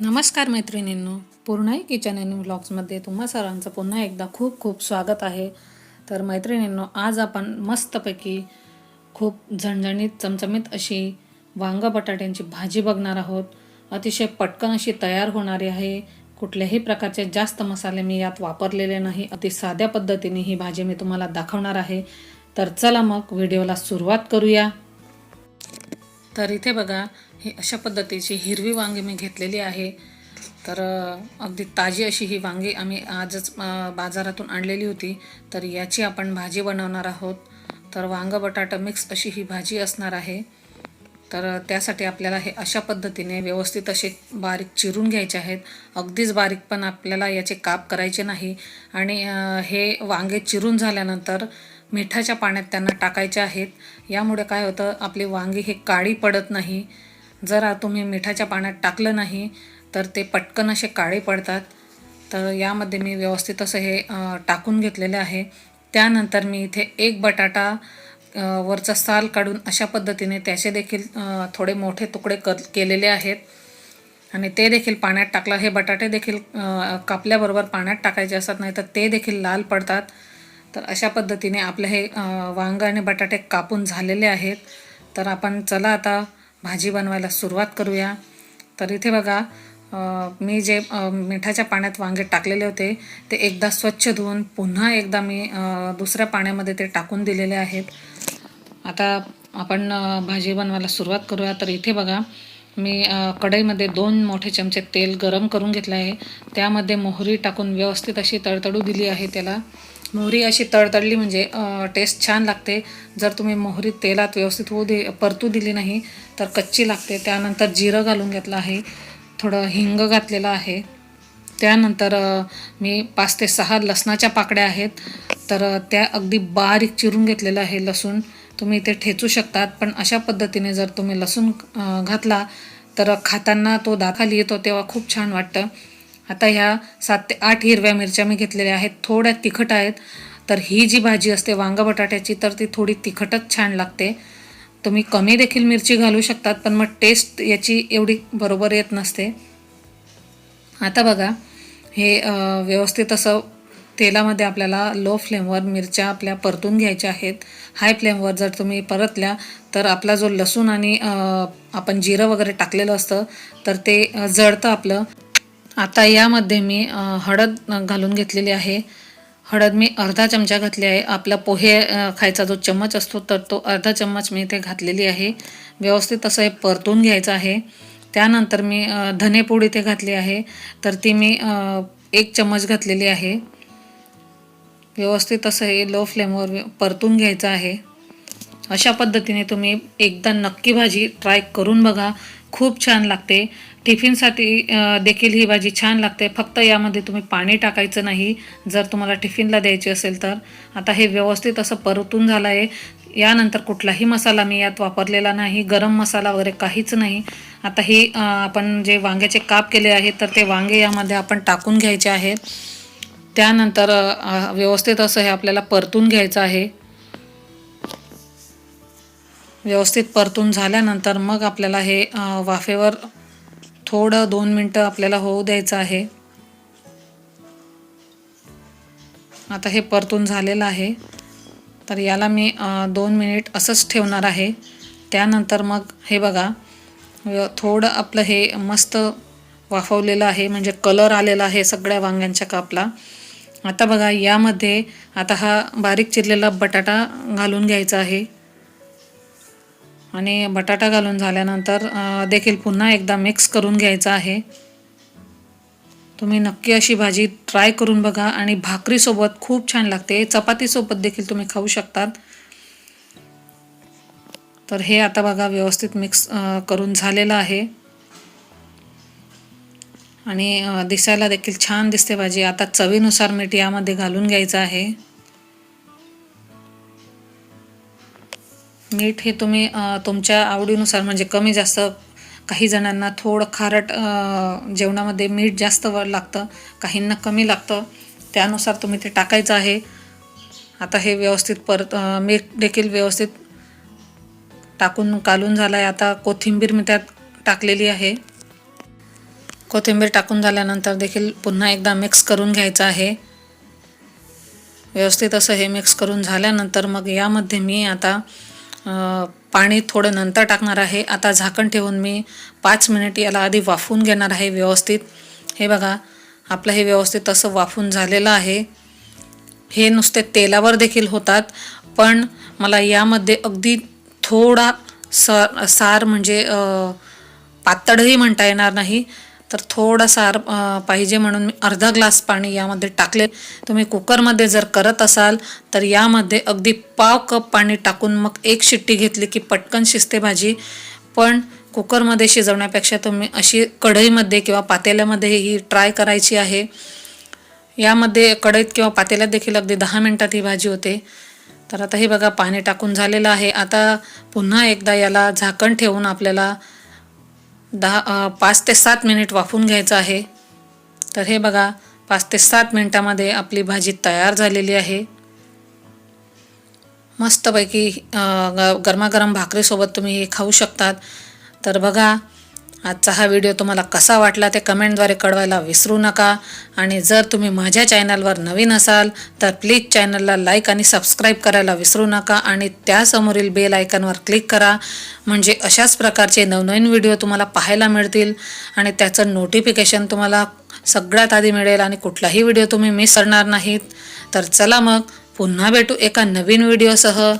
नमस्कार मैत्रिणींनो. Purnai kitchen and व्लॉग्समध्ये तुम्हा सर्वांचं पुन्हा एकदा खूप खूप स्वागत आहे. तर मैत्रिणींनो आज आपण मस्तपैकी खूप झणझणीत चमचमीत अशी वांग बटाट्यांची भाजी बघणार आहोत. अतिशय पटकन अशी तयार होणारी आहे. कुठल्याही प्रकारचे जास्त मसाले मी यात वापरलेले नाही. अति साध्या पद्धतीने ही भाजी मी तुम्हाला दाखवणार आहे. तर चला मग व्हिडिओला सुरुवात करूया. तर इथे बघा हे अशा पद्धतीची हिरवी वांगी मी घेतलेली आहे. तर अगदी ताजी अशी ही वांगी आम्ही आजच बाजारातून आणलेली होती. तर याची आपण भाजी बनवणार आहोत. तर वांग बटाटा मिक्स अशी ही भाजी असणार आहे. तर त्यासाठी आपल्याला हे अशा पद्धतीने व्यवस्थित असे बारीक चिरून घ्यायचे आहेत. अगदीच बारीक पण आपल्याला याचे काप करायचे नाही. आणि हे वांगे चिरून झाल्यानंतर मिठाच्या पाण्यात त्यांना टाकायचे आहेत. यामुळे काय होतं आपली वांगी हे काळी पडत नाही. जर तुम्ही मिठाच्या पाण्यात टाकलं नाही तर ते पटकन असे काळे पडतात. तर यामध्ये मी व्यवस्थित असं हे टाकून घेतलेले आहे. त्यानंतर मी इथे एक बटाटा वरचा साल काढून अशा पद्धतीने त्याचे देखील थोडे मोठे तुकडे कर केलेले आहेत. आणि ते देखील पाण्यात टाकलं. हे बटाटे देखील कापल्याबरोबर पाण्यात टाकायचे असतात नाही तर ते देखील लाल पडतात. तर अशा पद्धतीने आपले हे वांग आणि बटाटे कापून झालेले आहेत. तर आपण चला आता भाजी बनवायला सुरुवात करूया. तर इथे बघा मी जे मिठाच्या पाण्यात वांगे टाकलेले होते ते एकदा स्वच्छ धुवून पुन्हा एकदा मी दुसऱ्या पाण्यामध्ये ते टाकून दिलेले आहेत. आता आपण भाजी बनवायला सुरुवात करूया. तर इथे बघा मी कढईमध्ये दोन मोठे चमचे तेल गरम करून घेतलं आहे. त्यामध्ये मोहरी टाकून व्यवस्थित अशी तळतडू दिली आहे त्याला. मोहरी अशी तळतळली म्हणजे टेस्ट छान लागते. जर तुम्ही मोहरी तेलात व्यवस्थित होऊ दे परतू दिली नाही तर कच्ची लागते. त्यानंतर जिरं घालून घेतलं आहे. थोडं हिंग घातलेलं आहे. त्यानंतर मी पाच ते सहा लसणाच्या पाकड्या आहेत. तर त्या अगदी बारीक चिरून घेतलेलं आहे लसूण. तुम्ही इथे ठेचू शकतात पण अशा पद्धतीने जर तुम्ही लसूण घातला तर खाताना तो दाखाली येतो तेव्हा खूप छान वाटतं. आता ह्या सात ते आठ हिरव्या मिरच्या मी घेतलेल्या आहेत थोड्या तिखट आहेत. तर ही जी भाजी असते वांगा बटाट्याची तर ती थोडी तिखटच छान लागते. तुम्ही कमी देखील मिरची घालू शकतात पण मग टेस्ट याची एवढी बरोबर येत नसते. आता बघा हे व्यवस्थित असं तेलामध्ये आपल्याला लो फ्लेमवर मिरच्या आपल्या परतून घ्यायच्या आहेत. हाय फ्लेमवर जर तुम्ही परतल्या तर आपला जो लसूण आणि आपण जिरं वगैरे टाकलेलं असतं तर ते जळतं आपलं. आता यामध्ये मी हळद घालून घेतलेली आहे. हळद मी अर्धा चमचा घातली आहे. आपला पोहे खायचा जो चम्मच असतो तर तो अर्धा चम्मच मी इथे घातलेली आहे. व्यवस्थित असं हे परतून घ्यायचं आहे. त्यानंतर मी धनेपूड इथे घातली आहे. तर ती मी एक चम्मच घातलेली आहे. व्यवस्थित असं हे लो फ्लेमवर परतून घ्यायचं आहे. अशा पद्धतीने तुम्ही एकदा नक्की भाजी ट्राय करून बघा. खूप छान लागते. टिफिनसाठी देखील ही भाजी छान लागते. फक्त यामध्ये तुम्ही पाणी टाकायचं नाही. जर तुम्हाला टिफिनला द्यायची असेल तर. आता हे व्यवस्थित असं परतून झालं आहे यानंतर कुठलाही मसाला मी यात वापरलेला नाही. गरम मसाला वगैरे काहीच नाही. आता ही आपण जे वांग्याचे काप केले आहेत तर ते वांगे यामध्ये आपण टाकून घ्यायचे आहेत. त्यानंतर व्यवस्थित असं हे आपल्याला परतून घ्यायचं आहे. व्यवस्थित परतून झाल्यानंतर मग आपल्याला हे वाफेवर थोडं दोन मिनटं आपल्याला होऊ द्यायचं आहे. आता हे परतून झालेलं आहे. तर याला मी दोन मिनिट असंच ठेवणार आहे. त्यानंतर मग हे बघा थोडं आपलं हे मस्त वाफवलेलं आहे म्हणजे कलर आलेला आहे सगळ्या वांग्यांच्या कापला. आता बघा यामध्ये आता हा बारीक चिरलेला बटाटा घालून घ्यायचा आहे. आणि बटाटा घालून झाल्यानंतर देखील पुन्हा एकदा मिक्स करून घ्यायचा आहे. तुम्ही नक्की अशी भाजी ट्राय करून बघा आणि भाकरीसोबत खूप छान लागते. चपातीसोबत देखील तुम्ही खाऊ शकतात. तर हे आता बघा व्यवस्थित मिक्स करून झालेलं आहे. आणि दिसायला देखील छान दिसते भाजी. आता चवीनुसार मीठ यामध्ये घालून घ्यायचं आहे. मीठ हे तुम्ही तुमच्या आवडीनुसार म्हणजे कमी जास्त काही जणांना थोडं खारट जेवणामध्ये मीठ जास्त व लागतं काहींना कमी लागतं त्यानुसार तुम्ही ते टाकायचं आहे. आता हे व्यवस्थित परत मीठ देखील व्यवस्थित टाकून कालून झालं आहे आता कोथिंबीर मी त्यात टाकलेली आहे. कोथिंबीर टाकून झाल्यानंतर देखील पुन्हा एकदा मिक्स करून घ्यायचं आहे. व्यवस्थित असं हे मिक्स करून झाल्यानंतर मग यामध्ये मी आता पाणी थोडं नंतर टाकणार आहे. आता झाकण ठेवून मी पाच मिनिट याला आधी वाफून घेणार आहे व्यवस्थित. हे बघा आपलं हे व्यवस्थित असं वाफून झालेलं आहे. हे नुसते तेलावर देखील होतात पण मला यामध्ये अगदी थोडा सार सार म्हणजे पातळही म्हणता येणार नाही. तर थोडा सार पाहिजे म्हणून मी अर्धा ग्लास पाणी यामध्ये टाकले. तुम्ही कुकरमध्ये जर करत असाल तर यामध्ये अगदी पाव कप पाणी टाकून मग एक शिट्टी घेतली की पटकन शिजते भाजी. पण कुकरमध्ये शिजवण्यापेक्षा तुम्ही अशी कढईमध्ये किंवा पातेल्यामध्ये ही ट्राय करायची आहे. यामध्ये कढईत किंवा पातेल्यात देखील अगदी दहा मिनटात ही भाजी होते. तर आता हे बघा पाणी टाकून झालेलं आहे. आता पुन्हा एकदा याला झाकण ठेवून आपल्याला दहा पाच ते सात मिनिट वाफून घ्यायचं आहे. तर हे बघा पाच ते सात मिनिटामध्ये आपली भाजी तयार झालेली आहे. मस्तपैकी ग गरमागरम भाकरीसोबत तुम्ही हे खाऊ शकतात. तर बघा आजचा हा व्हिडिओ तुम्हाला कसा वाटला ते कमेंटद्वारे कळवायला विसरू नका. आणि जर तुम्ही माझ्या चॅनलवर नवीन असाल तर प्लीज चॅनलला लाईक आणि सबस्क्राईब करायला विसरू नका. आणि त्यासमोरील बेल आयकनवर क्लिक करा. म्हणजे अशाच प्रकारचे नवनवीन व्हिडिओ तुम्हाला पाहायला मिळतील. आणि त्याचं नोटिफिकेशन तुम्हाला सगळ्यात आधी मिळेल आणि कुठलाही व्हिडिओ तुम्ही मिस करणार नाहीत. तर चला मग पुन्हा भेटू एका नवीन व्हिडिओसह.